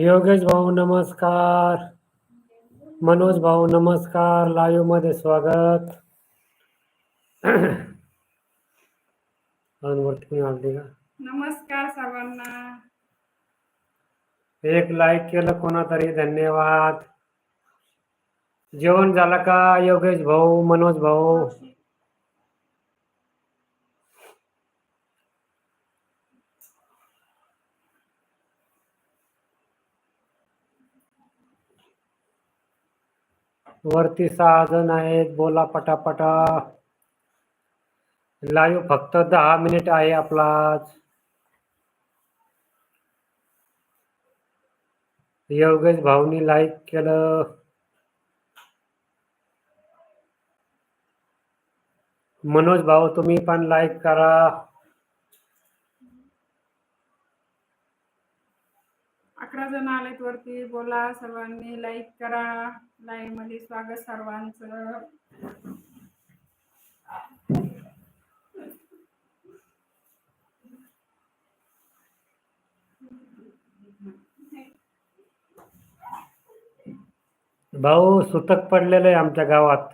योगेश भाऊ नमस्कार. मनोज भाऊ नमस्कार लाइव मध्ये स्वागत नमस्कार सर्वांना. एक लाईक केलं कोणातरी धन्यवाद. जेवण झालं का योगेश भाऊ मनोज भाऊ? वरती सहा जण आहेत बोला पटापटा. लाईव्ह फक्त दहा मिनिट आहे आपला आज. योगेश भाऊनी लाईक केलं. मनोज भाऊ तुम्ही पण लाईक करा. जण आलेत वरती. बोला सर्वांनी लाईक करा. लाईव्हमध्ये स्वागत सर्वांचं. भाऊ सुतक पडलेलं आहे आमच्या गावात.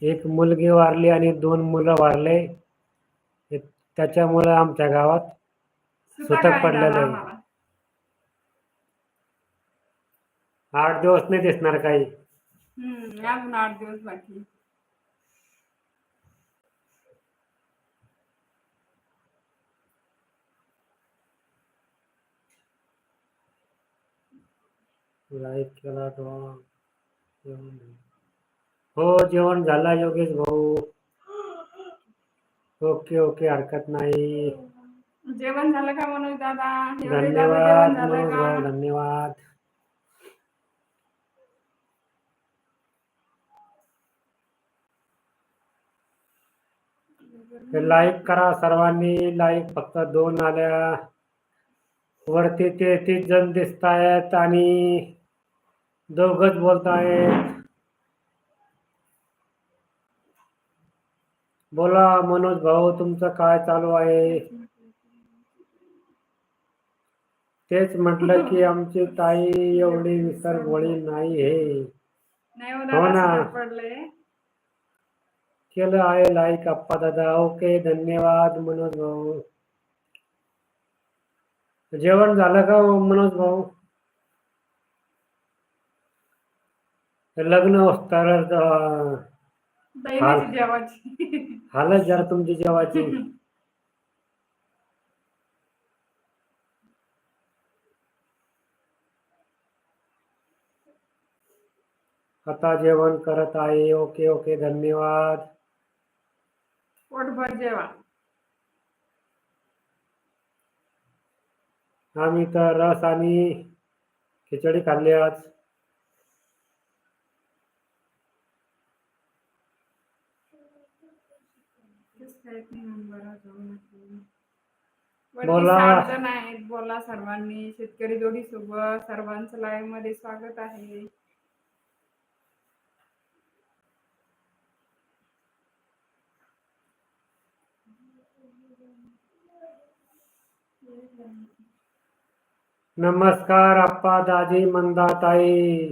एक मुलगी वारली आणि दोन मुलं वारले. त्याच्यामुळं त्याच्यामुळे आमच्या गावात सुतक पडलेलं आहे. आठ दिवस नाही दिसणार काही. हम्म अजून आठ दिवस बाकी लाईक केला तो. हो जेवण झाला योगेश भाऊ. ओके ओके हरकत नाही. जेवण झालं का मनोज दादा? धन्यवाद मनोज धन्यवाद. लाईक करा सर्वांनी लाईक फक्त दोन आल्या. वरती तेहतीस जण दिसत आहेत आणि दोघच बोलतायत. बोला मनोज भाऊ तुमचं काय चालू आहे? तेच म्हटलं की आमची ताई एवढी विसरभोळी नाही हे. नाही हो हो ना. केलं आहे लाईक अप्पा दादा. ओके धन्यवाद मनोज भाऊ. जेवण झालं का हो मनोज भाऊ? लग्न जेवाची हालच जरा तुमची जेवाची आता जेवण करत आहे. ओके ओके धन्यवाद. पोटभर जेवा आम्ही तर रस आणि खिचडी खाल्ली आज. बोला. सर्वांनी. शेतकरी जोडी सोबत सर्वांचं लाईव्हमध्ये स्वागत आहे. नमस्कार अप्पा दाजी मंदाताई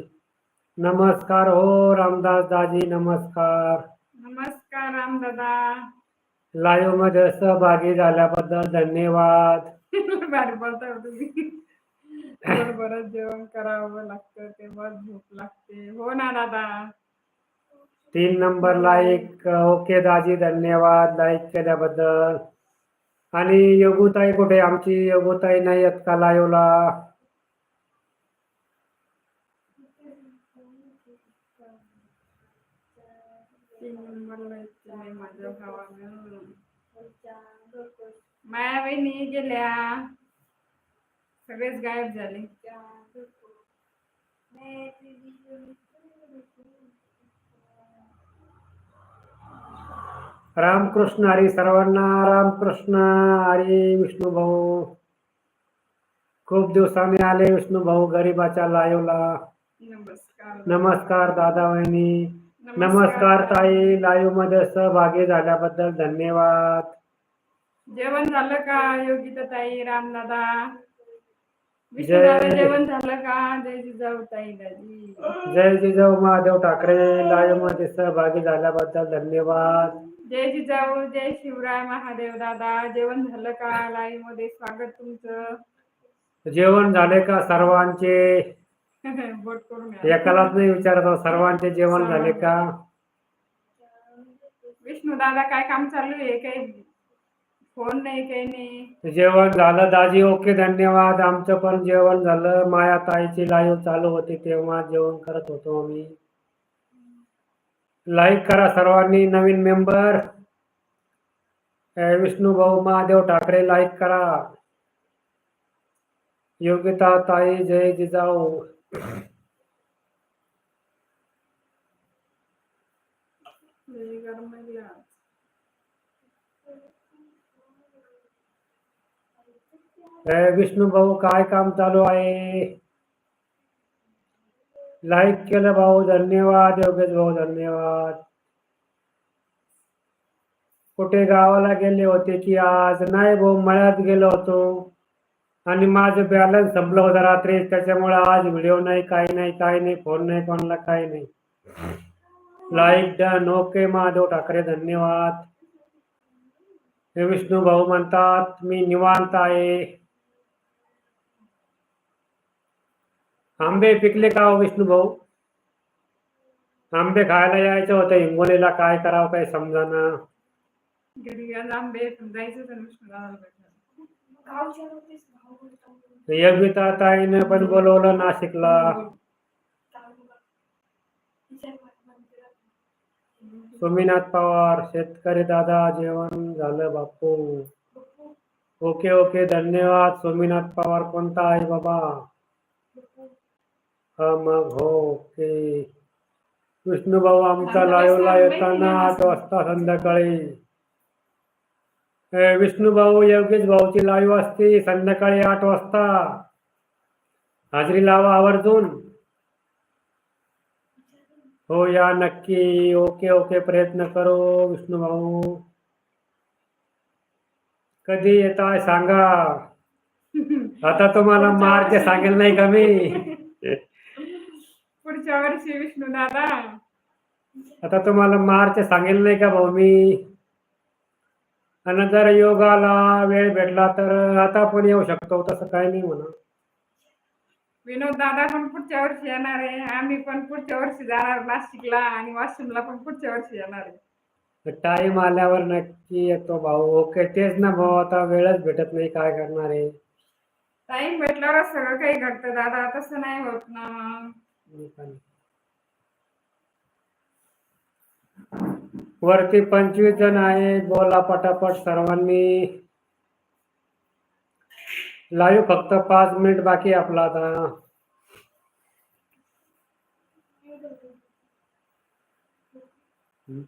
नमस्कार हो रामदास दाजी नमस्कार. नमस्कार रामदादा. लाईव्हमध्ये सहभागी झाल्याबद्दल धन्यवाद. हो तुम्ही. बरोबरच जेवण करावं लागतं तेव्हा झोप लागते. हो ना दादा. तीन नंबर लाईक ओके दाजी धन्यवाद लाईक केल्याबद्दल. आणि योगुताई कुठे? आमची योगुताई नाही आहेत का लाईव्हला माया बहिणी गेल्या. सगळेच गायब झाले. रामकृष्ण हरी सर्वांना रामकृष्ण हरी विष्णू भाऊ. खूप दिवसांनी आले विष्णू भाऊ गरीबाच्या लाईव्हला नमस्कार. नमस्कार दादा वहिनी. नमस्कार. ताई लाईव्हमध्ये सहभागी झाल्याबद्दल धन्यवाद. जेवण झालं का योगिता ताई जेवण झालं का? जय जिजाऊ ताई जय जिजाऊ महादेव ठाकरे लाईव्हमध्ये सहभागी झाल्याबद्दल धन्यवाद. जय जिजाऊ जय शिवराय महादेव दादा. जेवण झालं का? लाईव्हमध्ये स्वागत तुमचं. जेवण झाले का सर्वांचे. एकालाच नाही विचारत सर्वांचे जेवण झाले का? विष्णू दादा काय काम चालू आहे? काही फोन नाही काही नाही. जेवण झालं दाजी ओके धन्यवाद. आमचं पण जेवण झालं. माया ताईची लाईव्ह चालू होती तेव्हा जेवण करत होतो आम्ही. लाईक करा सर्वांनी नवीन मेंबर विष्णू भाऊ महादेव ठाकरे लाईक करा. योगिता ताई जय जिजाऊ. ए, विष्णू भाऊ काय काम चालू आहे? लाईक केलं भाऊ धन्यवाद योगेश भाऊ धन्यवाद. कुठे गावाला गेले होते की आज? नाही भाऊ मळ्यात गेलो होतो. आणि माझं बॅलन्स संपलं होतं रात्री. त्याच्यामुळे आज व्हिडिओ नाही काही नाही काही नाही फोन नाही कोणाला काही नाही. Like done okay Mahadev Thackeray धन्यवाद. हे विष्णू भाऊ म्हणतात मी निवांत आहे. आंबे पिकले का हो विष्णू भाऊ आंबे खायला यायचं होतं हिंगोलीला काय करावं काही समजाना? घरी आज आंबे पण जायचं होतं विष्णू. योगिता ताईने पण बोलवलं नाशिकला. सोमीनाथ पवार शेतकरी दादा जेवण झालं बापू. ओके ओके धन्यवाद. सोमीनाथ पवार कोणता आहे बाबा? हा मग हो ओके विष्णू भाऊ आमचा लाईव्हला येताना आठ वाजता संध्याकाळी। विष्णू भाऊ योगेश भाऊची लाईव्ह असते संध्याकाळी आठ वाजता. हाजरी लावा आवर्जून. हो या नक्की. ओके ओके प्रयत्न करू विष्णू भाऊ. कधी येत आहे सांगा. आता तुम्हाला मार्च सांगेल नाही का मी? पुढच्या वर्षी विष्णू दादा. आता तुम्हाला मार्च सांगेल नाही का भाऊ मी? आणि जर योगाला वेळ भेटला तर आता पण येऊ शकतो तसं काही नाही म्हणा. विनोद दादा पण पुढच्या वर्षी येणार आहे. आम्ही पण पुढच्या वर्षी जाणार नाशिकला आणि वाशिमला पण पुढच्या वर्षी येणार आहे. टाइम आल्यावर नक्की येतो भाऊ. ओके तेच ना भाऊ आता वेळच भेटत नाही काय करणार आहे? टाइम भेटल्यावरच सगळं काही घडतं दादा. तसं नाही होत ना. वरती पंचवीस जण आहे, बोला पटापट सर्वांनी लाईव्ह फक्त पाच मिनिट बाकी आपला आता हम्म.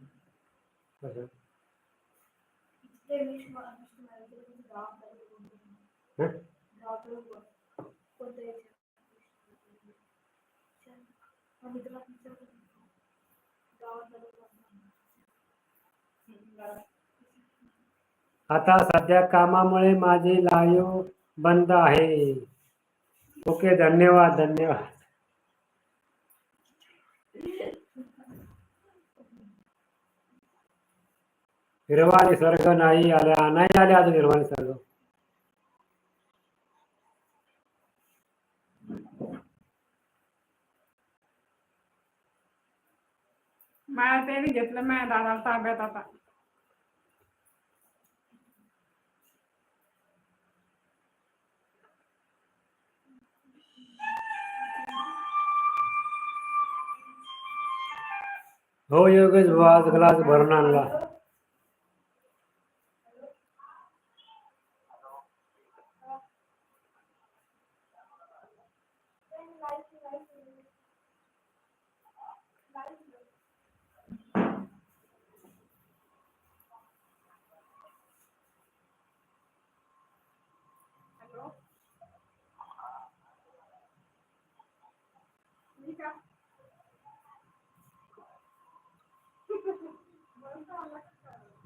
हं? आता सध्या कामामुळे माझे लाईव्ह बंद आहे. ओके धन्यवाद धन्यवाद. हिरवा स्वर्ग नाही आल्या नाही आल्या अजून हिरवा स्वर्ग माया त्यांनी घेतलं माया दादा ताब्यात आता. हो योगेश भाऊ ग्लास भरून आणला.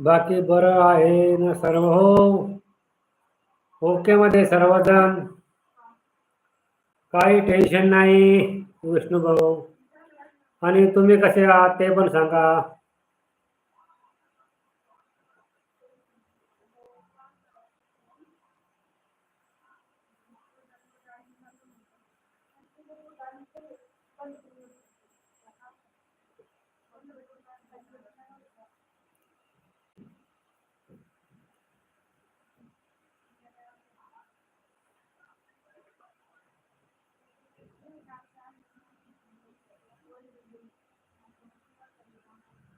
बाकी बरं आहे ना सर्व? हो. ओके मध्ये सर्वजण. काही टेन्शन नाही विष्णू भाऊ आणि तुम्ही कसे आहात ते पण सांगा.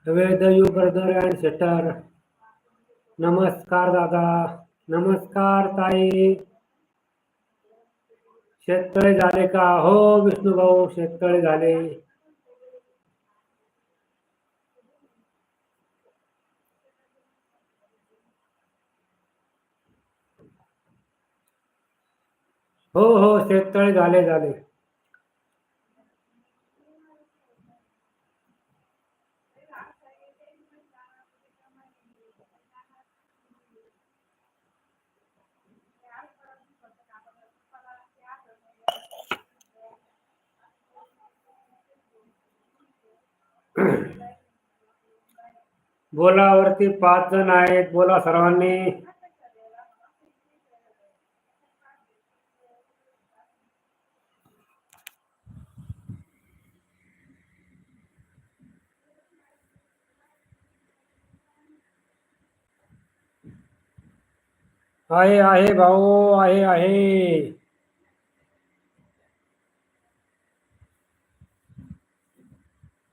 With you brother and sister नमस्कार दादा, नमस्कार ताई। शेततळे झाले का? हो, विष्णू भाऊ, शेततळे झाले. हो हो, शेततळे झाले झाले. बोलावरती पाच जण आहेत. बोला सर्वांनी. आहे आहे भाऊ आहे आहे.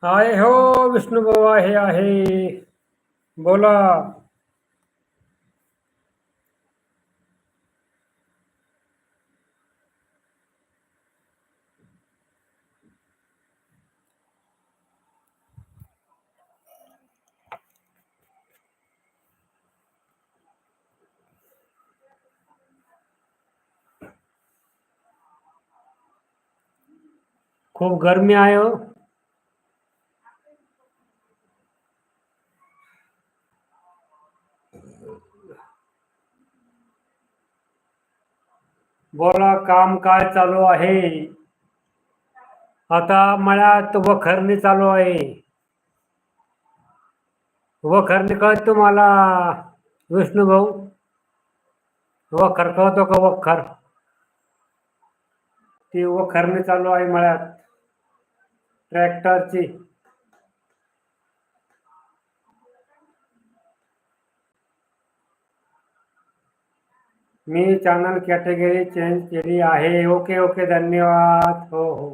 हाय हो विष्णू भाऊ आहे आहे. बोला. खूप गरमी आहे हो. बोला काम काय चालू आहे? आता मळ्यात वखरणी चालू आहे. वखरणी कळत तुम्हाला विष्णू भाऊ? वखर कळतो का वखर? ती वखरणी चालू आहे मळ्यात. ट्रॅक्टरची. मी चॅनल कॅटेगरी चेंज केली आहे. ओके ओके धन्यवाद. हो हो.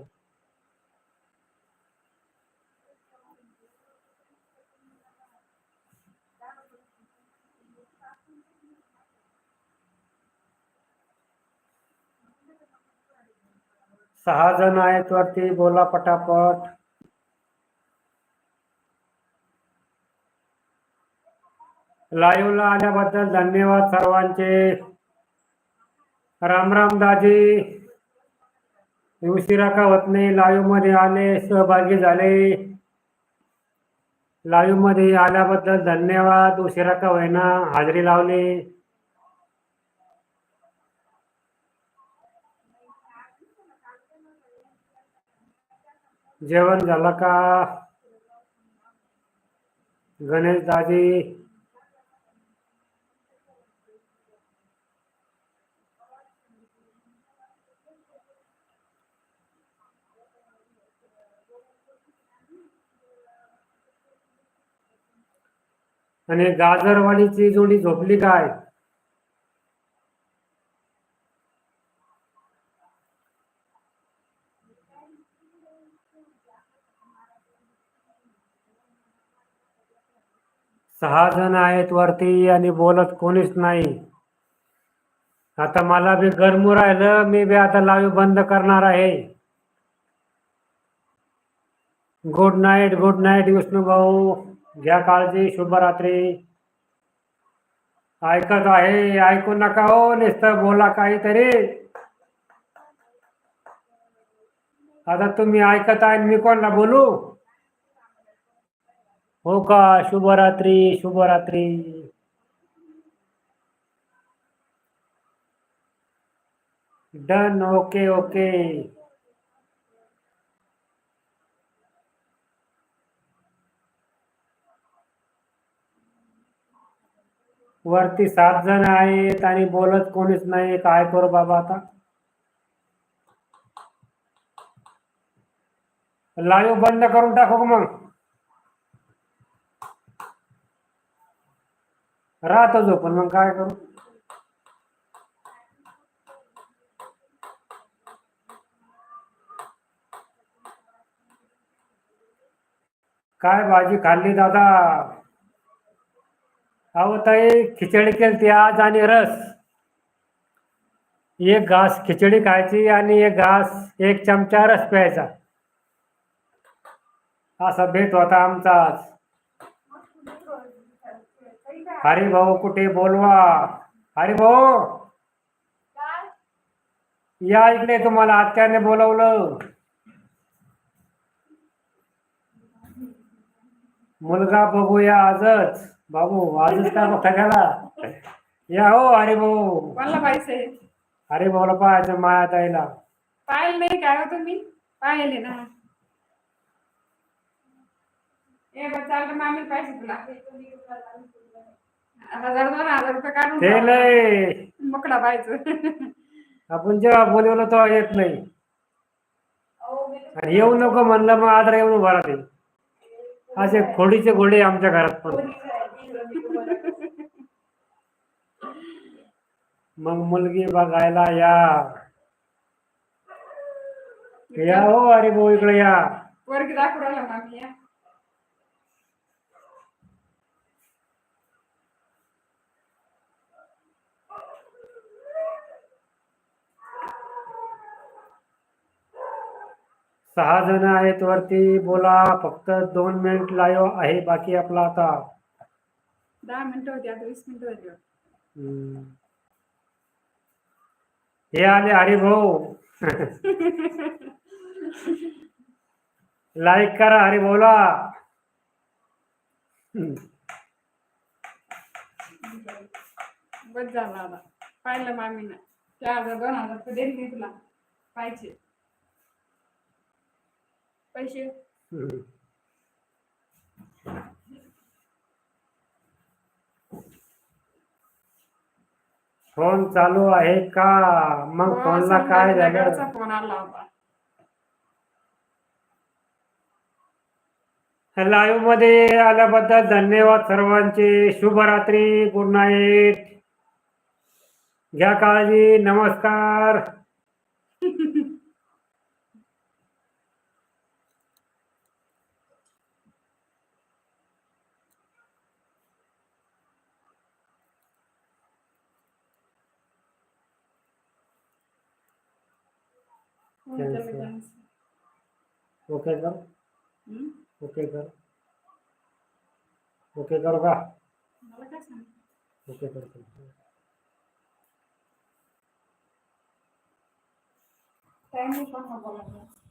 सहा जण आहेत वरती बोला पटापट. लाईव्हला आल्याबद्दल धन्यवाद सर्वांचे. राम राम दाजी. उशिरा का होत नाही. लाईव्हमध्ये आले सहभागी झाले. लाईव्हमध्ये आल्याबद्दल धन्यवाद. उशिरा का होईना हाजरी लावली. जेवण झालं का? गणेश दाजी. आणि गाजरवाडीची जोडी झोपली काय? सहा जण आहेत वरती आणि बोलत कोणीच नाही. आता मला बी गरमू राहिलं मी बी आता लावी बंद करणार आहे. Good night good night Vishnu भाऊ घ्या काळजी शुभरात्री. ऐकत आहे ऐकू नका हो नुसतं बोला काहीतरी. आता तुम्ही ऐकत आहे मी कोणला बोलू? हो का शुभरात्री शुभरात्री. Done okay okay. वरती सात जण आहेत आणि बोलत कोणीच नाही. काय करू बाबा आता? लाईव्ह बंद करून टाकू मग? राहतो झोपून. मग काय करू? काय भाजी खाल्ली दादा? अहो ताई खिचडी केली आज आणि रस. एक घास खिचडी खायची आणि एक घास एक चमचा रस प्यायचा. असा भेट होता आमचा आज. हरी भाऊ कुठे बोलवा? हरी भाऊ या इकडे तुम्हाला आत्याने बोलवलं. मुलगा बघूया आजच. बाबू आजच काय बघता गेला या हो हरी भाऊ. कोणाला पाहिजे हरी भाऊला पाहायचं माया ताईला. पाहिलं नाही काय हो तुम्ही? पाहिले ना. ए बा चाल मामी पाहिजे तुला. हजार दोन हजार रुपये काढून ते ठेव. लय. मोकळा पाहिजे आपण जेव्हा बोलवलं तेव्हा येत नाही. आणि येऊ नको म्हणलं मग आदर येऊन उभा राहते. असे खोडीचे घोडे आमच्या घरात पण. मग मुलगी बघायला या. या हो अरे भाऊ इकडे या. वर्ग दाखवू राहिला या. सहा जण आहेत वरती बोला फक्त दोन मिनिट लाईव्ह आहे बाकी आपला आता. दहा मिनिटं होती आता वीस मिनिटं होती हम्म. हे आले हरिभाऊ लाईक करा हरिभाऊला हम्म. बस झाला आता. पाहिलं मामीनं. चार हजार दोन हजार रुपये देईल मी तुला. पाहिजे. पैसे? फोन चालू आहे का? मग फोनला काय झालं? फोन आला होता. लाईव्हमध्ये आल्याबद्दल धन्यवाद सर्वांचे. शुभरात्री गुड नाईट. घ्या काळजी. नमस्कार. ओके कर? ओके कर ओके करू का? ओके करतो टाइम बोलायला